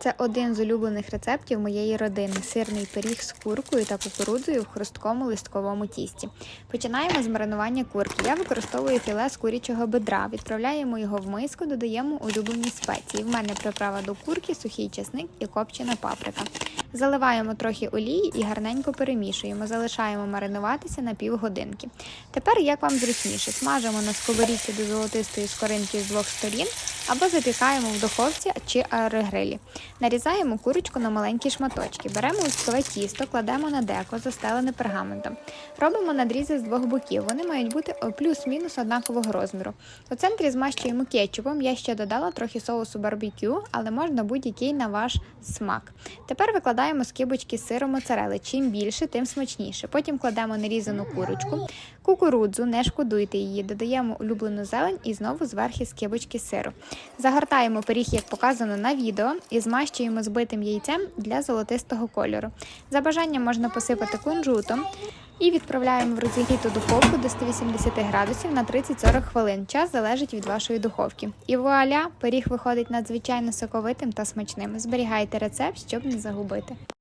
це один з улюблених рецептів моєї родини сирний пиріг з куркою та кукурудзою в хрусткому листковому тісті. Починаємо з маринування курки. Я використовую філе з курячого бедра. Відправляємо його в миску, додаємо улюблені спеції. В мене приправа до курки, сухий чесник і копчена паприка. Заливаємо трохи олії і гарненько перемішуємо. Залишаємо маринуватися на півгодинки. Тепер, як вам зручніше, смажимо на сковорідці до золотистої скоринки з двох сторін або запікаємо в духовці чи аерогрилі. Нарізаємо курочку на маленькі шматочки. Беремо листкове тісто, кладемо на деко, застелене пергаментом. Робимо надрізи з двох боків. Вони мають бути плюс-мінус однакового розміру. У центрі змащуємо кетчупом. Я ще додала трохи соусу барбекю, але можна будь-який на ваш смак. Тепер викладаємо скибочки сиру моцарели. Чим більше, тим смачніше. Потім кладемо нарізану курочку, кукурудзу, не шкодуйте її, додаємо улюблену зелень і знову зверхи скибочки сиру. Загортаємо пиріг, як показано на відео, і змащуємо збитим яйцем для золотистого кольору. За бажанням можна посипати кунжутом. І відправляємо в розігріту духовку до 180 градусів на 30-40 хвилин. Час залежить від вашої духовки. І вуаля, пиріг виходить надзвичайно соковитим та смачним. Зберігайте рецепт, щоб не загубити.